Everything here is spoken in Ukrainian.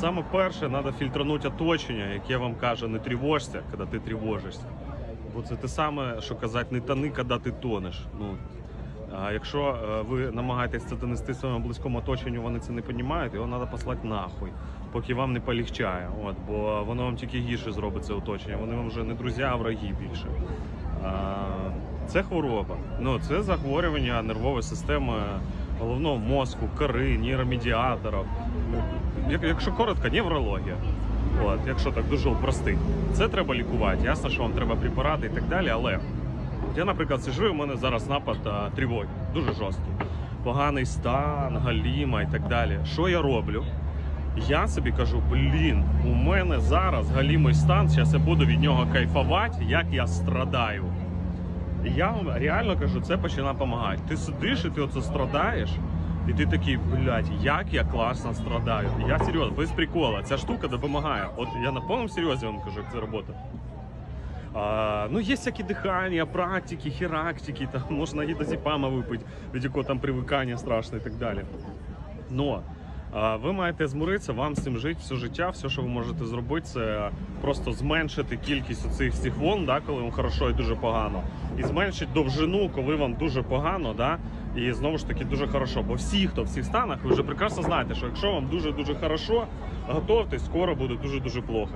Саме перше, треба фільтранути оточення, яке вам каже, не тривожся, коли ти тривожишся. Бо це те саме, що казати, не тони, коли ти тонеш. Ну, а якщо е, ви намагаєтесь це донести своєму близькому оточенню, вони це не розуміють, його треба послати нахуй, поки вам не полегчає. От, бо воно вам тільки гірше зробить це оточення. Вони вам вже не друзі, а враги більше. А, це хвороба. Ну, це захворювання нервової системи головного мозку, кори, нейромедіаторів. Якщо коротко, неврологія. От, якщо так дуже упростити. Це треба лікувати. Ясно, що вам треба препарати і так далі, але я, наприклад, сижу, і у мене зараз напад а, тривоги, дуже жорсткий. Поганий стан, галіма і так далі. Що я роблю? Я собі кажу, блін, у мене зараз галімий стан, зараз я буду від нього кайфувати, як я страдаю. Я вам реально кажу, це починає допомагати. Ти сидиш і ти оце страдаєш, і ти такий, блядь, як я класно страдаю. Я серйозно, без прикола, ця штука допомагає. От я на повному серйозі вам кажу, як це робота. А, ну, є всякі дихання, практики, хірактики, там можна гідозіпама випити, від якого там привикання страшне і так далі. Но ви маєте змиритися, вам з цим жити все життя. Все, що ви можете зробити, це просто зменшити кількість оцих всіх волн, да, коли вам хорошо і дуже погано, і зменшити довжину, коли вам дуже погано, да, і знову ж таки дуже хорошо. Бо всі, хто в цих станах, ви вже прекрасно знаєте, що якщо вам дуже дуже хорошо, готовтесь, скоро буде дуже дуже плохо.